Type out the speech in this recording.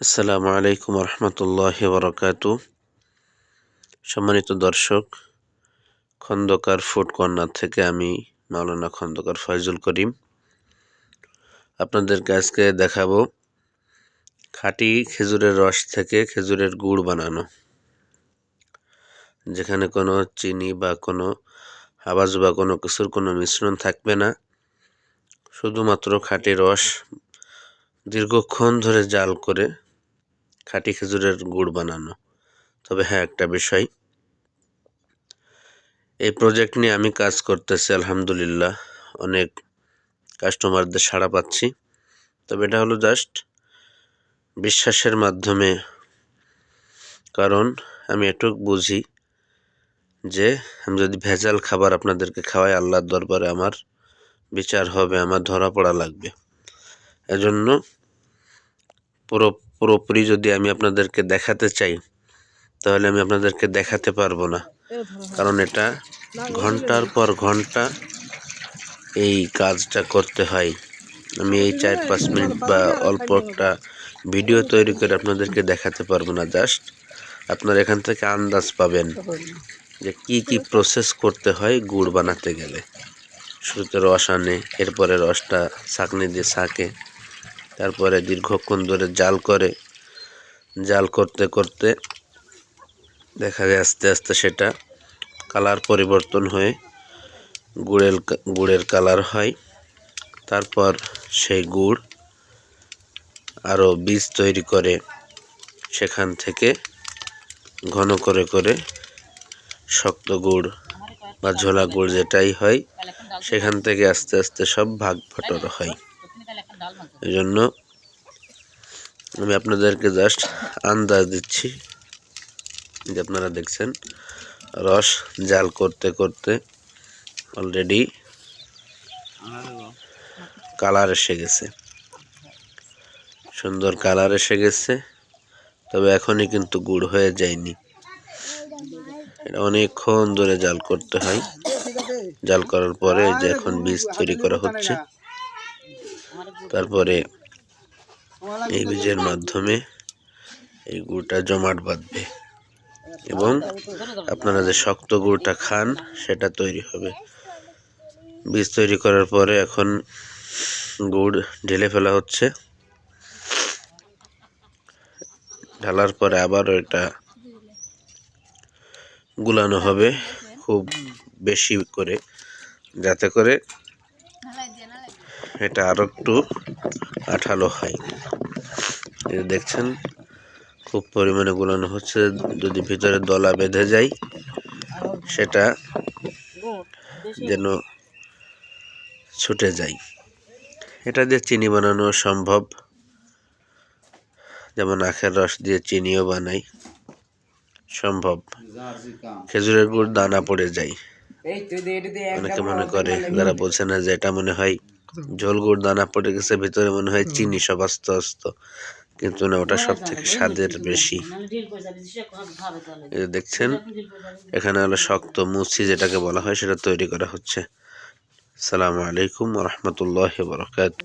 আসসালামু আলাইকুম রহমতুল্লাহ বরকাত সম্মানিত দর্শক, খন্দকার ফুড কর্নার থেকে আমি মাওলানা খন্দকার ফয়জুল করিম। আপনাদেরকে আজকে দেখাবো খাঁটি খেজুরের রস থেকে খেজুরের গুড় বানানো, যেখানে কোনো চিনি বা কোনো আবাজ বা কোনো কিছুর কোনো মিশ্রণ থাকবে না। শুধুমাত্র খাঁটি রস দীর্ঘক্ষণ ধরে জাল করে খাঁটি খেজুরের গুড় বানানো। তবে হ্যাঁ একটা বিষয়। এই প্রজেক্ট নিয়ে আমি কাজ করতেছি, আলহামদুলিল্লাহ। অনেক কাস্টমারদের সাড়া পাচ্ছি। তবে এটা হলো জাস্ট বিশ্বাসের মাধ্যমে। কারণ আমি এটুক বুঝি যে, আমি যদি ভেজাল খাবার আপনাদেরকে খাওয়াই, আল্লাহর দরবারে আমার বিচার হবে, আমার ধরা পড়া লাগবে। এজন্য পুরো পুরোপুরি যদি আমি আপনাদেরকে দেখাতে চাই, তাহলে আমি আপনাদেরকে দেখাতে পারব না। কারণ এটা ঘণ্টার পর ঘণ্টা এই কাজটা করতে হয়। আমি এই চার পাঁচ মিনিট বা অল্প একটা ভিডিও তৈরি করে আপনাদেরকে দেখাতে পারব না। জাস্ট আপনারা এখান থেকে আন্দাজ পাবেন যে কি কি প্রসেস করতে হয় গুড় বানাতে গেলে। শুরুতে রস আনে, এরপরে রসটা ছাঁকনি দিয়ে ছাঁকে। তারপরে দীর্ঘক্ষণ ধরে জাল করে, জাল করতে করতে দেখা যায় আস্তে আস্তে সেটা কালার পরিবর্তন হয়ে গুড়ের গুড়ের কালার হয়। তারপর সেই গুড় আরও বীজ তৈরি করে সেখান থেকে ঘন করে করে শক্ত গুড় বা ঝোলা গুড় যেটাই হয়, সেখান থেকে আস্তে আস্তে সব ভাগ ফটর হয়। এই জন্য আমি আপনাদেরকে জাস্ট আন্দাজ দিচ্ছি যে আপনারা দেখছেন, রস জাল করতে করতে অলরেডি কালার এসে গেছে। সুন্দর কালার এসে গেছে, তবে এখনই কিন্তু গুড় হয়ে যায়নি। এটা অনেকক্ষণ ধরে জাল করতে হয়। জাল করার পরে যে এখন বীজ তৈরি করা হচ্ছে তারপরে এই বীজের মাধ্যমে এই গুড়টা জমাট বাঁধবে এবং আপনারা যে শক্ত গুড়টা খান, সেটা তৈরি হবে। বীজ তৈরি করার পরে এখন গুড় ঢেলে ফেলা হচ্ছে। ঢালার পরে আবারও এটা গুলানো হবে খুব বেশি করে, যাতে করে এটা আরও একটু আঠালো হয়। দেখছেন খুব পরিমাণে গুলানো হচ্ছে। যদি ভিতরে দলা বেঁধে যায় সেটা যেন ছুটে যায়। এটা দিয়ে চিনি বানানো সম্ভব। যেমন আখের রস দিয়ে চিনিও বানাই সম্ভব। খেজুরের গুড় দানা পড়ে যায়। অনেকে মনে করে যারা বলছে না যে এটা মনে হয় ঝোল গুড় দানা পড়ে গেছে ভিতরে মনে হয় চিনি সব আস্ত আস্ত। কিন্তু না ওটা সব থেকে স্বাদের বেশি। দেখছেন এখানে হলো শক্ত মুচি যেটাকে বলা হয় সেটা তৈরি করা হচ্ছে। সালামু আলাইকুম রহমতুল্লাহ বরকাত